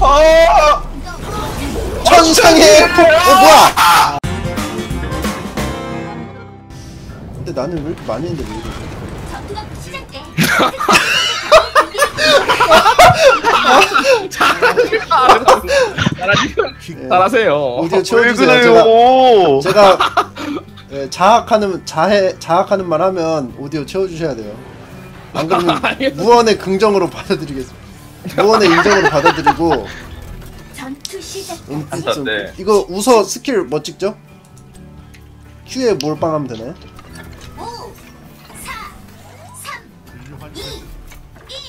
아! 천상의 폭! 어 뭐야? 근데 나는 왜 이렇게 많이 했는데 왜 이러지? 잘하세요. 오디오 왜 채워주세요. 제가? 제가 예, 자학하는 자해 자학하는 말 하면 오디오 채워주셔야 돼요. 안 그러면. 무언의 긍정으로 받아들이겠습니다. 무언의 인정으로 받아들이고 전투 시작. 음, 좀- 네. 이거 웃어 스킬 뭐 찍죠? Q에 몰빵하면 되네. 5, 4, 3,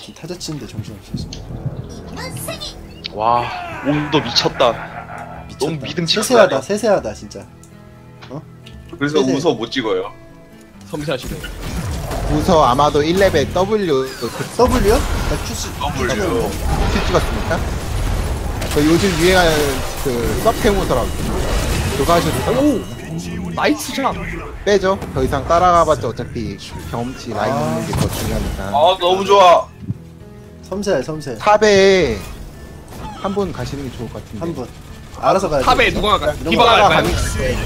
2, 타자 치는데 정신없었어. 1. 문승이. 와 온도 미쳤다. 너무 미쳤다. 믿음직하다. 세세하다 세세하다 진짜. 그래서 세세. 웃어 못 찍어요. 섬세하시네. 우서 아마도 1레벨 W 그 W요? 나 Q 쓰. W. 큐 찍었습니까? 그 요즘 유행하는 그 서템 우서라고 그거 하셔도 상관없어요. 나이스 샷. 빼죠 더 이상 따라가봤자 어차피 경험치 라인 아. 넣는 게 더 중요하니까 아 너무 좋아. 섬세해 섬세. 탑에 한 분 가시는 게 좋을 것 같은데 한 분. 알아서 가야 돼. 탑에 누가 가? 이런 디바가 거 갈까요?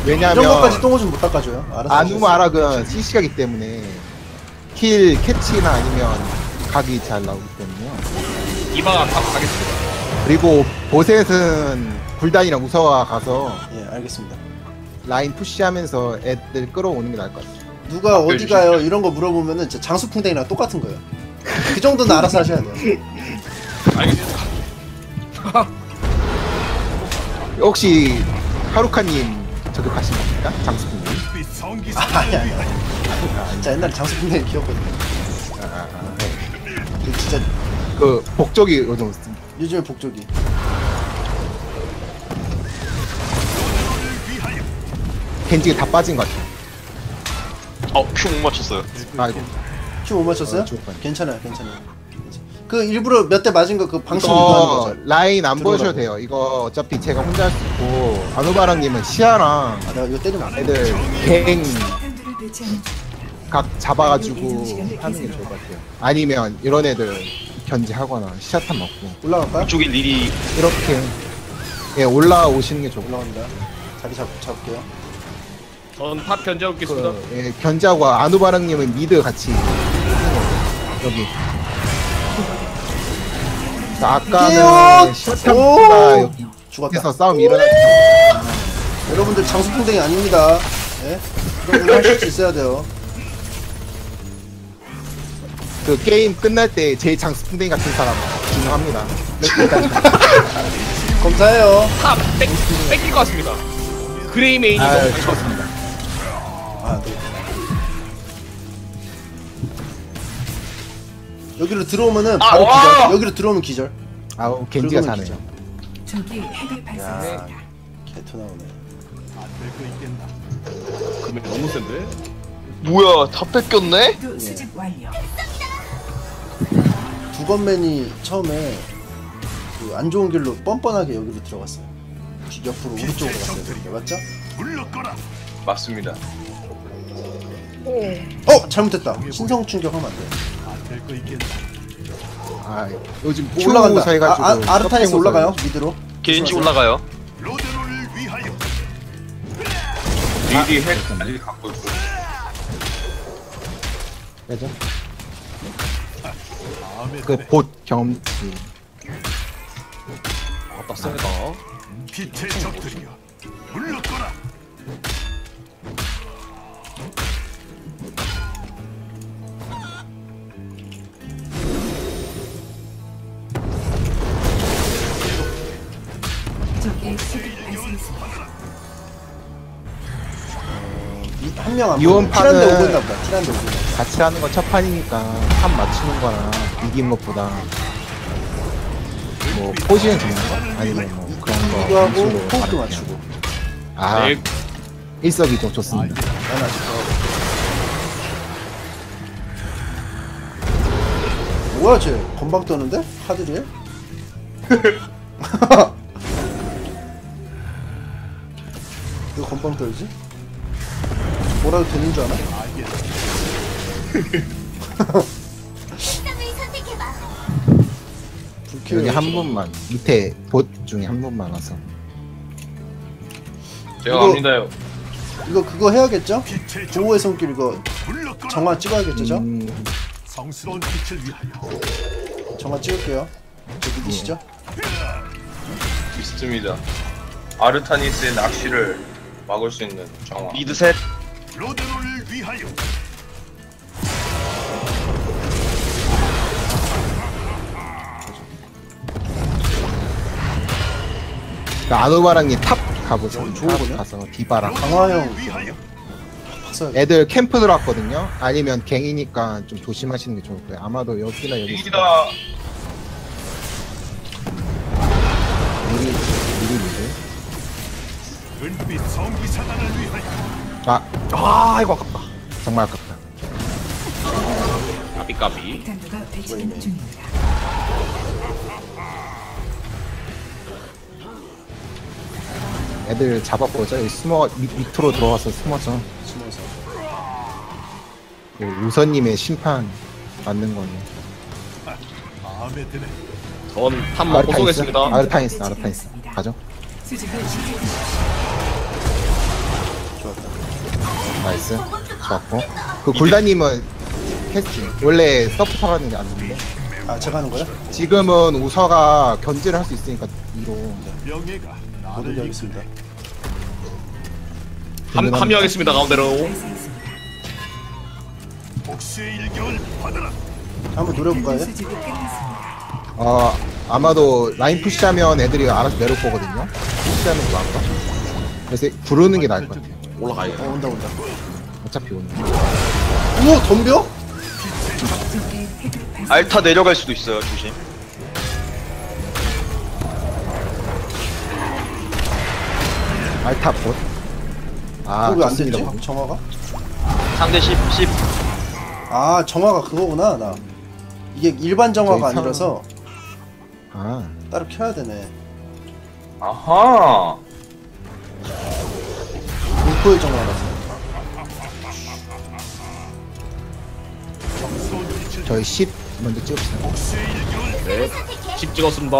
왜냐면 이런 것까지 똥오줌 못 닦아줘요. 알아서. 아누마락은 CC가기 때문에 킬 캐치나 아니면 각이 잘 나오기 때문에요 탑 가겠습니다. 그리고 보셋은 굴단이랑 우서가 가서 예 알겠습니다. 라인 푸시하면서 애들 끌어오는 게 나을 것 같아요 누가 어디 가요? 이런 거 물어보면은 진짜 장수풍뎅이랑 똑같은 거예요. 그 정도는 알아서 하셔야 돼요. 알겠습니다. 혹시 하루카님 저격하신 겁니까? 장수님 아, 아니 아니. 아, 진짜 옛날에 장수풍뎅이 귀엽거든요. 아, 그 진짜 그 복적이 요즘 요즘에 복족이. 겐지가 다 빠진 것 같아요 어큐 못 맞췄어요. 아이고 큐 못 맞췄어요? 어, 뻔. 괜찮아요, 괜찮아요. 그 일부러 몇 대 맞은 거 그 방송 이거 거죠. 라인 안. 보여줘도 돼요 이거 어차피 제가 혼자 할 수 있고 아누바랑님은 시아랑 아 내가 이거 때리면 안 돼. 애들 갱 각 잡아가지고 하는 게 좋을 것 같아요 아니면 이런 애들 견제하거나 시야탄 먹고 올라갈까요? 이쪽에 릴이 이렇게 예 올라오시는 게 좋고 올라갑니다. 자리 잡 잡을게요. 전탑 견제하고 있겠습니다. 그, 예, 견제하고 아누바랑님은 미드 같이 여기 자, 아까는! 여기 죽었다. 에서 싸움이 일어났 여러분들 장수풍뎅이 아닙니다. 예? 그런 걸 하실 수 있어야 돼요. 그 게임 끝날 때 제일 장수풍뎅이 같은 사람 중요합니다. 검사해요. 탑 뺏, 뺏길 것 같습니다. 그레이 메인이 아, 너무 좋습니다. 아, 네. 여기로 들어오면은 아, 바로 와! 기절. 여기로 들어오면 기절. 아우 겐지가. 기절. 저기 핵이 발생했습니다. 개토 나오네. 그러면 너무 센데? 뭐야 다 뺏겼네? 또 수집 완료. 두건맨이 처음에 그 안 좋은 길로 뻔뻔하게 여기로 들어갔어요. 뒤- 옆으로 우리 쪽으로 갔어요. 그게 맞죠? 맞습니다. 어 잘못했다. 신성 충격하면 안 돼. 아 요즘 뭐 올라간다. 아, 아, 아르타니스 서핑 올라가요. 미드로. 조심하세요. 올라가요. 릴이 핵 아직 갖고 있 고. 그죠? 그봇 경험치 아따 세다. 저기 핵이 발생했습니다. 한명 안. 이번 보이네. 티란데 판은- 오고 있나 보다. 티란데 오고 있나 보다. 같이 하는 건 첫 판이니까 판 맞추는 거나 이긴 것보다 뭐 포지션 잡는 거 아니면 뭐 그런 거 호흡도 다르게 맞추고. 아 네. 일석이조 좋습니다. 난 아직 더. 뭐야 쟤 건방 떠는데? 카드리에? 왜 건방 떨지? 뭐라도 되는 줄 아나? 여기 한 분만 밑에 봇 중에 한 분만 와서 제가 이거- 갑니다요. 이거 그거 해야겠죠? 보호의 손길 이거 정화 찍어야겠죠? 저? 음, 성스러운 빛을 위하여 정화 찍을게요. 저 믿으시죠? 믿습니다. 아르타니스의 낚시를 막을 수 있는 정화. 미드 셋 로데로를 위하여 아노바랑이 탑. 좋은 탑? 가서 디바랑. 강화형 위하여 박사 애들 캠프 들어왔거든요. 아니면 갱이니까 좀 조심하시는 게 좋을 거예요. 아마도 여기나 여기 있을 거예요. 이기다. 미리 미리 미리. 은빛 성기 사단을 위하여 아 아 이거 아깝다. 정말 아깝다. 까비 까비. 탄두가 배치된 중입니다. 애들 잡아보자. 여기 숨어 밑, 밑으로 들어와서 숨어서 숨어서 그 우선님의 심판 맞는 거네. 마음에 드네 전탑 먹고 쏘겠습니다. 아르타니스 아르타니스 가죠. 나이스. 좋았고. 그 굴다님은 캐스팅 원래 서포터라는 게 아닌데 아 제가 하는 거야? 지금은 우서가 견제를 할 수 있으니까 위로 명예가 모두 나를 하겠습니다. 함 합류하겠습니다 가운데로. 발사했습니다. 복수의 일격을 받아라 한번 노려볼까요? 어 아마도 라인 푸시하면 애들이 알아서 내려올 거거든요. 푸시하는 게 나을까? 그래서 부르는 게 나을 것 같아요. 올라가요. 어 온다 온다. 어차피 오는. 우와 덤벼? 알타 내려갈 수도 있어요 조심 알타 봇. 아 그거 왜안 좋습니다. 됐지? 정화가? 상대 10 10 아 정화가 그거구나 나. 이게 일반 정화가 저희 아니라서 아 따로 켜야 되네. 아하. 공포의 정화라서. 저희 10 먼저 찍읍시다. 네. 10 찍었습니다.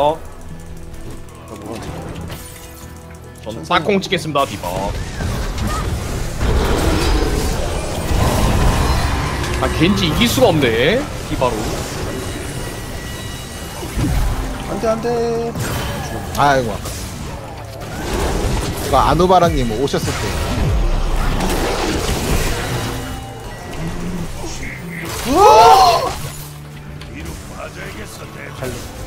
전 딱콩 찍겠습니다 디바. 아 겐지 이길 수가 없네 디바로. 안돼 안돼. 아이고 아깝다. 이거 아노바라님 오셨을 때 뒤로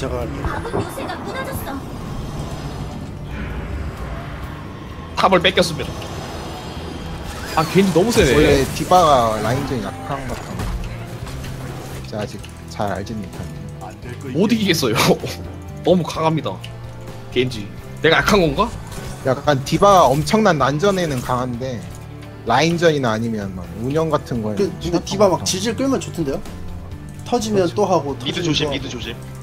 제가 할게요. 아군 요새가 무너졌어. 탑을 뺏겼습니다. 아 겐지 너무 세네. 원래 디바가 라인전이 약한 것 같아. 제가 아직 잘 알지는 못하는데. 못 이기겠어요. 너무 강합니다. 겐지. 내가 약한 건가? 약간 디바가 엄청난 난전에는 강한데 라인전이나 아니면 막 운영 같은 거에 그, 근데 디바 막 질질 끌면 좋던데요? 터지면 또 하고 미드 터지면 조심 또 미드 하고. 조심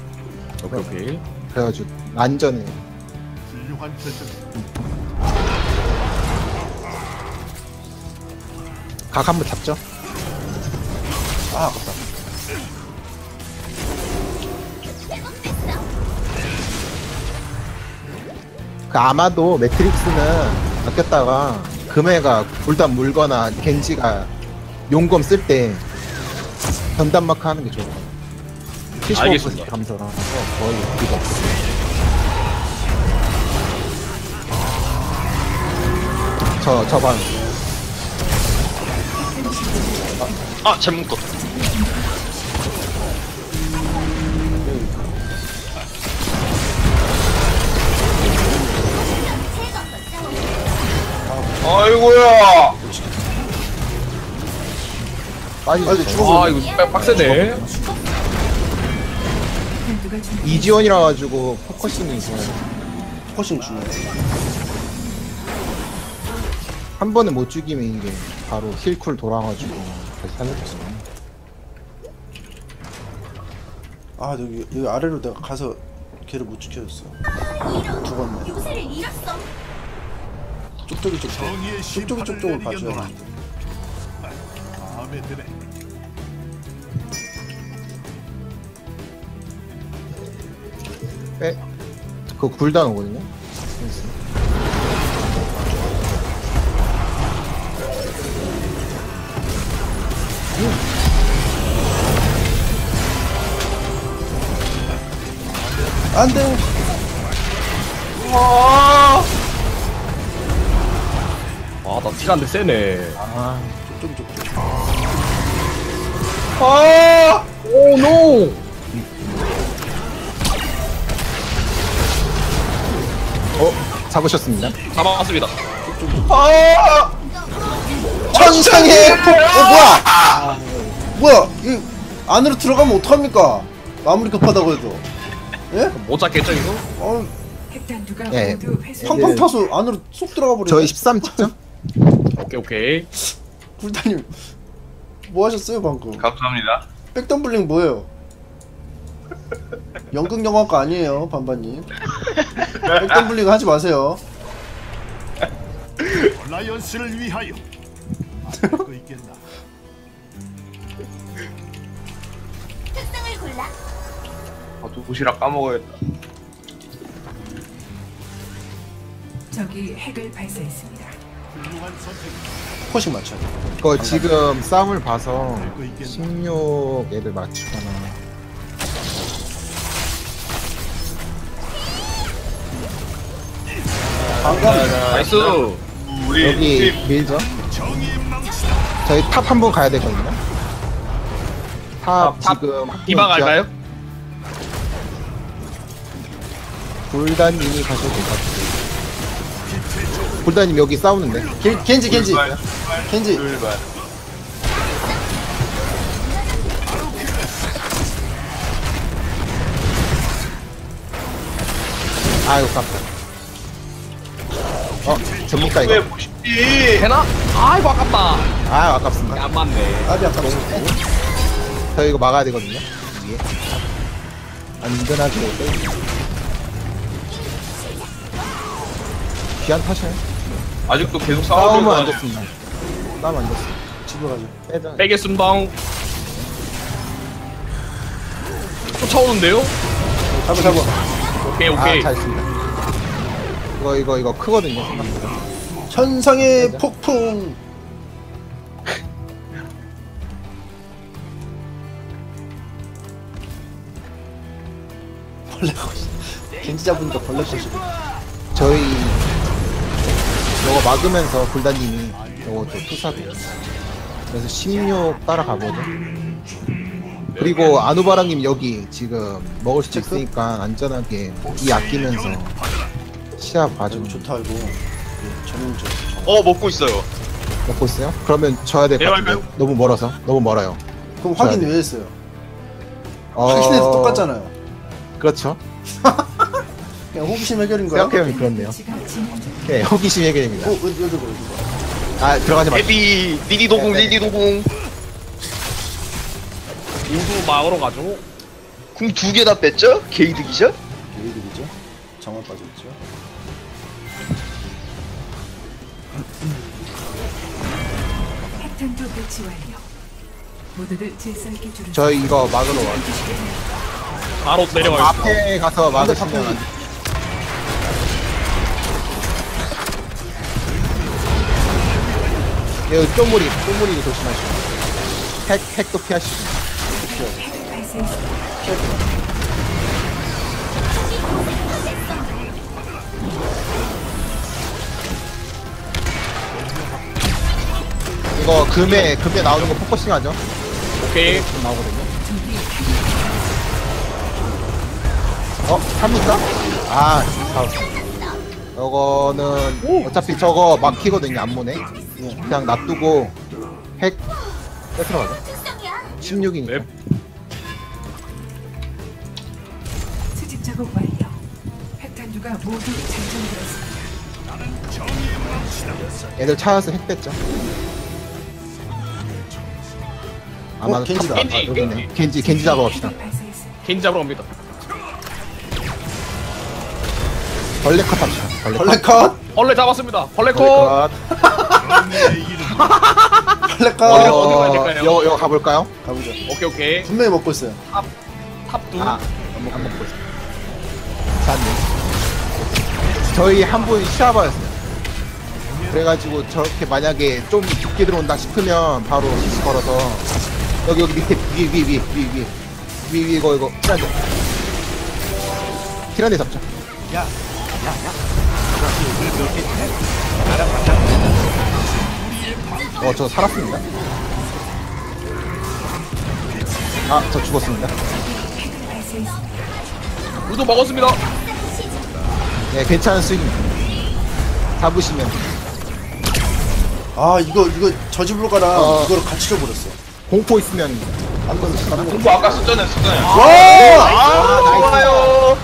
오케이 오케이. 그래가지고 난전에 훌륭한 결정 각 한번 잡죠. 아 아깝다. 그 아마도 매트릭스는 아꼈다가 금해가 골단 물거나 겐지가 용검 쓸 때 전담 마크 하는 게 좋을 것 같아요. 75% 알겠습니다. 감소라서 거의 비가 없어요. 저, 저 방. 아 잘못 껐다 아이고야. 아, 근데 죽어. 아 이거 빡- 빡세네. 이지원이라 가지고 포커싱이 좋아요. 포커싱 주네. 한 번에 못 죽이면 이게 바로 힐쿨 돌아가지고 다시 살려줬어. 아 여기 여기 아래로 내가 가서 걔를 못 지켜줬어. 죽었네. 요새를 잃었어. 쪽쪽이 쪽쪽. 쪽쪽이 쪽쪽을 봐줘야. 돼. 마음에 드네 빼. 그거 굴단 오거든요. 안돼. 아나 티가 안돼. 세네. 아, 아! 오노 잡으셨습니다. 잡아왔습니다 천상의 폭! 어 뭐야 뭐야 이 안으로 들어가면 어떡합니까 마무리 급하다고 해도 예? 못 잡겠죠 이거? 어 예. 팡팡 타서 안으로 쏙 들어가 버리네 저희 13 찍죠? 오케이 오케이 굴다님 뭐 하셨어요 방금 감사합니다. 백덤블링 뭐예요? 연극 영화과 아니에요 반반님 백덤블링 하지 마세요 라이언스를 위하여 막고 있겠나? 특성을 골라. 아, 도시락 까먹어야겠다. 적이 핵을 발사했습니다. 포식 맞춰요 그거 지금 싸움을 봐서 막고 있겠나? 16 애들 맞추거나 나이스 우리 여기 팀 밀죠? 저희 탑 한 번 가야 되거든요. 탑, 탑 지금 디바 갈까요? 불단님이 가셔도 될 것 같아요. 불단님 여기 싸우는데 겐- 겐지 겐지 출발, 겐지 출발. 아이고 깝다. 어 전문가 왜 이거. 보시지? 되나? 아이고 아깝다 아 아깝습니다. 안 맞네 아비 아까 저 이거 막아야 되거든요. 위에. 안전하게 빼. 귀한 탓이에요. 아직도 계속 싸우면 싸우면 안 좋습니다. 싸우면 안 좋습니다. 집에 가죠 빼자. 빼겠습니다 쫓아오는데요? 잡아 잡아 오케이 오케이 아 잘했습니다. 이거 이거 이거 크거든요 생각보다. 천상의 폭풍 벌레 거시 겐지 잡으니까 벌레 거시 저희 이거 막으면서 불단님이 이것도 투사돼요. 그래서 16 따라가거든. 그리고 아누바랑님 여기 지금 먹을 수 체크? 있으니까 안전하게 이 아끼면서 시야 봐주고 아주 좋다 이거 예, 전용적 어 먹고 있어요. 먹고 있어요? 그러면 져야 될 것 같은데 내려갈까요? 너무 멀어서 너무 멀어요. 그럼 자, 확인 네. 왜 했어요? 어... 확인해도 똑같잖아요 그렇죠. 그냥 호기심 해결인 거야? 생각해보면 그렇네요. 네, 호기심 해결입니다. 어? 왜, 왜 저거 이거 아 들어가지 마세요. 데뷔 리디 도공 네, 네. 리디 도공 인구 막으러 가죠 궁 두 개 다 뺐죠? 게이득이죠? 게이득이죠? 정화 빠져있죠? 핵탄두 배치 완료. 모두들 질서 있게 줄을 저희 이거 막으러 와요. 바로 내려가요 앞에 가서 막으시면 안 돼. 여기 쪼무리, 쪼무리 조심하시고. 핵, 핵도 피하시고. 핵 발사 이거 금에, 금에 나오는 거 포커싱 하죠? 오케이 금 나오거든요. 어, 삽니까? 아, 잡았어. 저거는, 어차피 저거 막히거든요, 안무네. 그냥 놔두고, 핵, 뺏으러 가죠. 특성이야. 16이니까. 네. 수집 작업 완료. 핵탄두가 모두 장전되었습니다. 애들 찾아서 핵 뺐죠. 아마도 겐지다. 탑- 겐지, 아, 여기 있네. 겐지. 겐지, 겐지 잡아봅시다. 핵을 발사했습니다. 개인 잡으러 갑니다 벌레 컷 합시다. 벌레 컷. 벌레 컷! 벌레 잡았습니다 벌레 벌레 컷 컷. 벌레 컷! 어디로- 어, 어디로 가야 될까요? 여, 여 가볼까요? 가보죠 오케이 오케이 분명히 먹고 있어요 탑두 아, 안 먹- 안 먹고 있어. 땄네. 저희 한 분 시아바였어요. 그래가지고 저렇게 만약에 좀 깊게 들어온다 싶으면 바로 CC 걸어서 여기 여기 밑에 위에 위에 위에 위에 위에 위에 위에 이거 이거 티란데 티란데 잡자. 어, 저 살았습니다. 아, 저 죽었습니다. 우도 먹었습니다. 네, 괜찮은 수익입니다. 잡으시면 아 이거 이거 저 집으로 가라 어. 이거를 같이 줘버렸어 공포 있으면 다른 거. 공부 아까 썼잖아요. 썼잖아요 와! 아, 좋아요.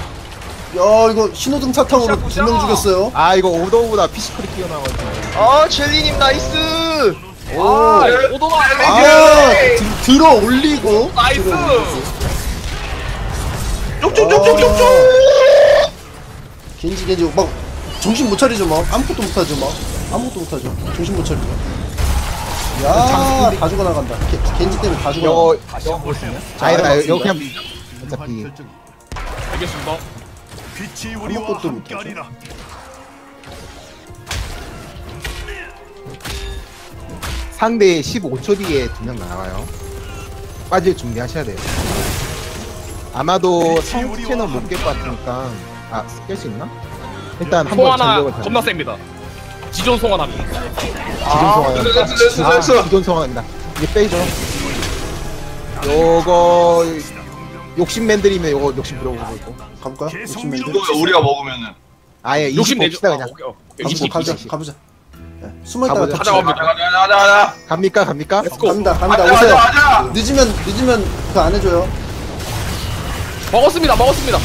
야 이거 신호등 사탕으로 두명 죽였어요. 아 이거 오더보다 피시컬이 뛰어나가지고. 아, 젤리님 나이스. 오. 아, 아, 들- 들어 올리고. 나이스. 쪽쪽쪽쪽쪽쪽. 겐지 겐지. 막 정신 못 차리죠 막. 아무것도 못 하죠 막. 아무것도 못 하죠. 정신 못 차리죠 야 다 죽어 나간다 겐- 겐지 때문에 다 죽어나간다 이거 아니다. 이거 그냥 훌륭한 어차피. 알겠습니다. 빛이 우리와 아무것도 함께 하리라. 상대 15초 뒤에 두 명 나와요. 빠질 준비하셔야 돼요. 아마도 성 스캐너 못깰것 같으니까 아 깰 수 있나? 일단 한번 전력을 겁나 셉니다. 지존. 지존 성환 됐어, 됐어, 됐어, 아, 됐어. 지존 성환입니다. 이제 빼죠. 요거 욕심맨들이면 요거 욕심 들어오고 있고 가볼까? 욕심맨들 이거 우리가 먹으면은 아예 20 욕심 내죠. 봅시다 그냥 아, 오케이, 오케이. 가보자 20, 가보자 20. 가보자 네. 숨어있다가 가보자. 덮치자 찾아갑니다. 가자 가자 가자 가자 갑니까 갑니까? 렛츠고. 갑니다 갑니다 가자 오세요 가자 늦으면 늦으면 그 안 해줘요 먹었습니다. 먹었습니다.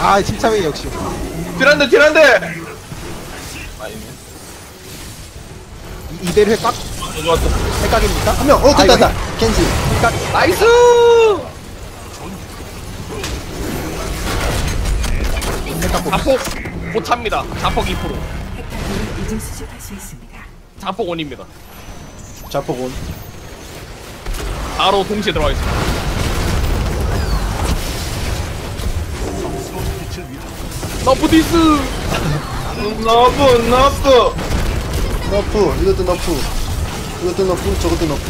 아 침착이 역시 티란데 티란데 아니네 이- 이대로 획각? 좋았어 획각입니까? 한명 어 됐다 아, 됐다 겐지 나이스. 자폭 못 찹니다. 자폭 2%. 핵탄두를 이제 수집할 수 있습니다. 자폭 원입니다. 자폭온 바로 동시에 들어가겠습니다. 빛을 위하여. 너프 디스. 너프 너프 너프 이것도 너프 이것도 너프 저것도 너프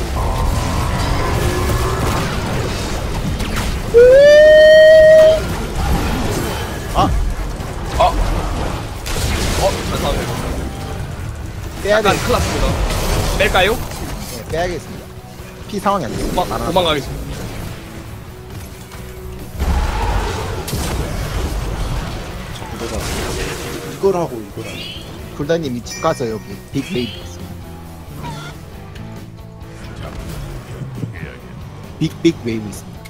어, 감사합니다. 빼야 돼 약간 큰일 났습니다. 뺄까요? 네, 빼야겠습니다 피 상황이 안 됐어 도망, 도망가겠습니다. 이걸 하고 이걸 하고 굴다님 이 집 가서 여기 빅웨이브 있습니다 빅빅 웨이브 있습니다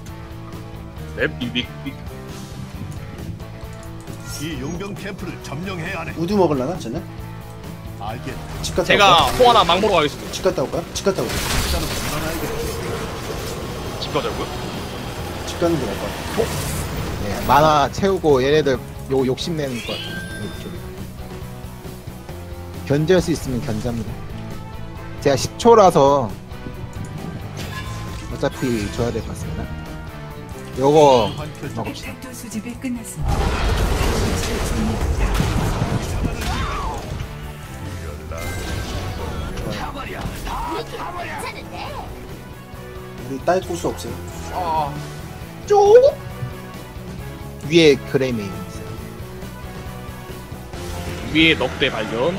맵 빅빅 빅. 이 용병 캠프를 점령해야 하네. 우드 먹을라나 쟤네? 알겠다. 집 갔다 제가 올까? 송 하나 막보러 가겠습니다. 집 갔다 올까요? 집 갔다 올까? 집 가자고요? 집 가는 게 나을 것 같아 네, 만화 채우고 얘네들 요 욕심내는 것 같아요. 견제할 수 있으면 견제합니다 제가 10초라서 어차피 줘야 될 것 같습니다 요거. 먹읍시다 수집이 끝났습니다. 우리 딸 고수 없어요 위에 그레이메인 있어요 위에 넉대 발견.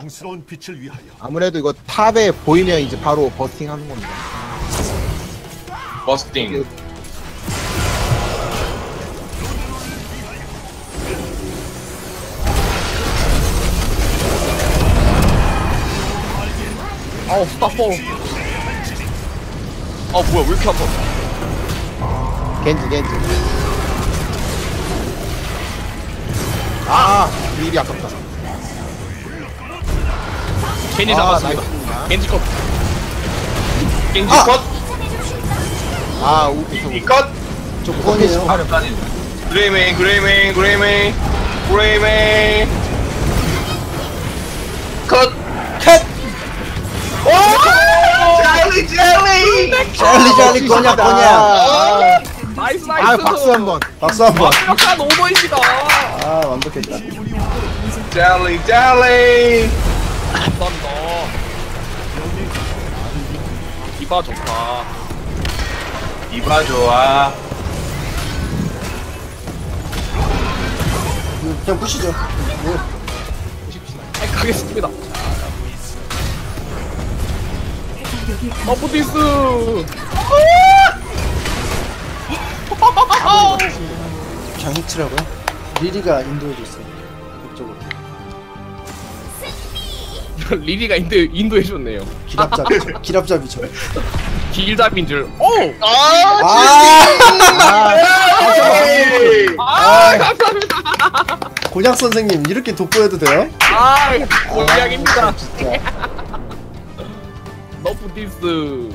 성스러운 빛을 위하여. 아무래도 이거 탑에 보이면 이제 바로 버스팅 하는 겁니다 버스팅 아우 스타포. 아 뭐야 왜 이렇게 아파? 겐지 겐지 아 일이 아깝다 겐지 아, 잡았습니다. 나이스입니다. 겐지 컷. 겐지 아! 컷. 아 우기서 이컷 저 구원이에요 그레이메인 그레이메인 그레이메인 그레이메인 컷 캣! 오! 젤리 젤리 짤리 짤리 꼬냐 꼬냐 아, 나이스 나이스 아 박수 한 번 박수 한번 완벽한 오버입니다 아 완벽했다 젤리 젤리 감사합니다 디바 좋다. 이봐 좋아. 그냥 부시죠. 뭐 아이 가겠습니다. 공격이 어프디스! 그냥 히트라고요? 리리가 인도에도 있어 이 리리가 인도 인도해줬네요. 기랍잡이 기랍잡이처럼 길잡인 줄. 오! 아, 아, 아 감사합니다. 곤약 선생님 이렇게 돋보여도 돼요? 아 공략입니다. 진짜. 너프 디스